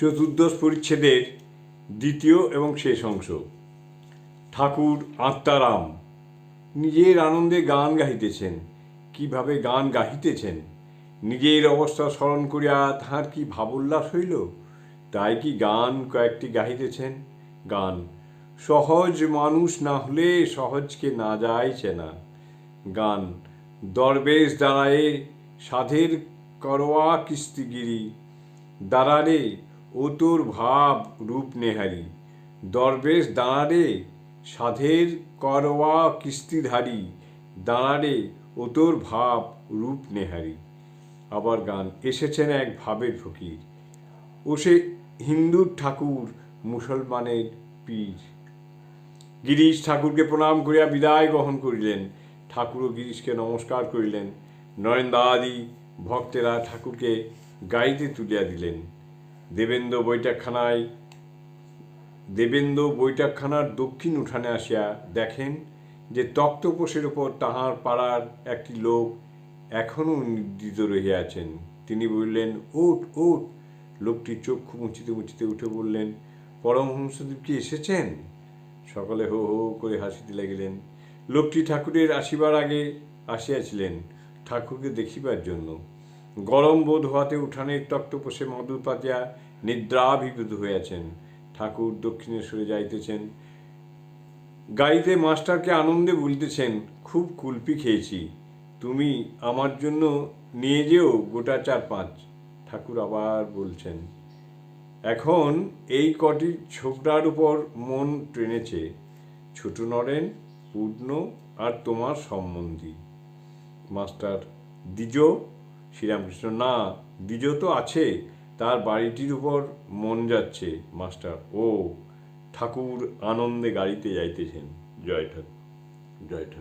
চতুর্দশ পরিচ্ছেদের দ্বিতীয় এবং শেষ অংশ। ঠাকুর আত্মারাম, নিজের আনন্দে গান গাহিতেছেন। কীভাবে গান গাহিতেছেন? নিজের অবস্থা স্মরণ করিয়া তাহার কি ভাবোল্লাস হইল? তাই কি গান কয়েকটি গাহিতেছেন? গান, সহজ মানুষ না হলে সহজকে না যায় চেনা গান, দরবেশ দাঁড়ায়ে সাধের করোয়া কিস্তিগিরি দাঁড়ারে ও তোর ভাব রূপ নেহারি। দরবেশ দাঁড়ারে সাধের করোয়া কিস্তিধারী, দাঁড়ারে ও তোর ভাব রূপ নেহারি। আবার গান, এসেছেন এক ভাবের ফকির। ও সে হিন্দুর ঠাকুর, মুসলমানের পীর। গিরিশ ঠাকুরকে প্রণাম করিয়া বিদায় গ্রহণ করিলেন। ঠাকুরও গিরিশকে নমস্কার করিলেন। নরেন্দ্রাদি ভক্তেরা ঠাকুরকে গাইতে তুলিয়া দিলেন। দেবেন্দ্র বৈঠকখানায়, দেবেন্দ্র বৈঠকখানার দক্ষিণ উঠানে আসিয়া দেখেন যে তক্তপোষের ওপর তাহার পাড়ার একটি লোক এখনও নিদ্রিত রহিয়াছেন তিনি বললেন, ওঠ ওঠ। লোকটি চক্ষু মুছিতে মুছিতে উঠে বললেন, পরমহংসদেব কি এসেছেন? সকলে হো হো করে হাসিতে লাগিলেন। লোকটি ঠাকুরের আসিবার আগে আসিয়াছিলেন, ঠাকুরকে দেখিবার জন্য। গরম বোধ হওয়াতে উঠানের তক্তপোষে মাদুর পাতিয়া নিদ্রাভিভূত হইয়াছেন। ঠাকুর দক্ষিণে সরে যাইতেছেন। গাড়িতে মাস্টারকে আনন্দে বলিতেছেন, খুব কুলপি খেয়েছি। তুমি আমার জন্য নিয়ে যেও গোটা চার পাঁচ ঠাকুর আবার বলছেন, এখন এই কটি ছোকরার উপর মন টেনেছে, ছোট নরেন, পূর্ণ আর তোমার সম্বন্ধী। মাস্টার, দ্বিজ শ্রীরামকৃষ্ণ, না দ্বিজ তো আছে, তার বাড়িটির উপর মন যাচ্ছে, মাস্টার। ও, ঠাকুর আনন্দে গাড়িতে যাইতেছেন। জয় ঠাকুর জয় ঠাকুর।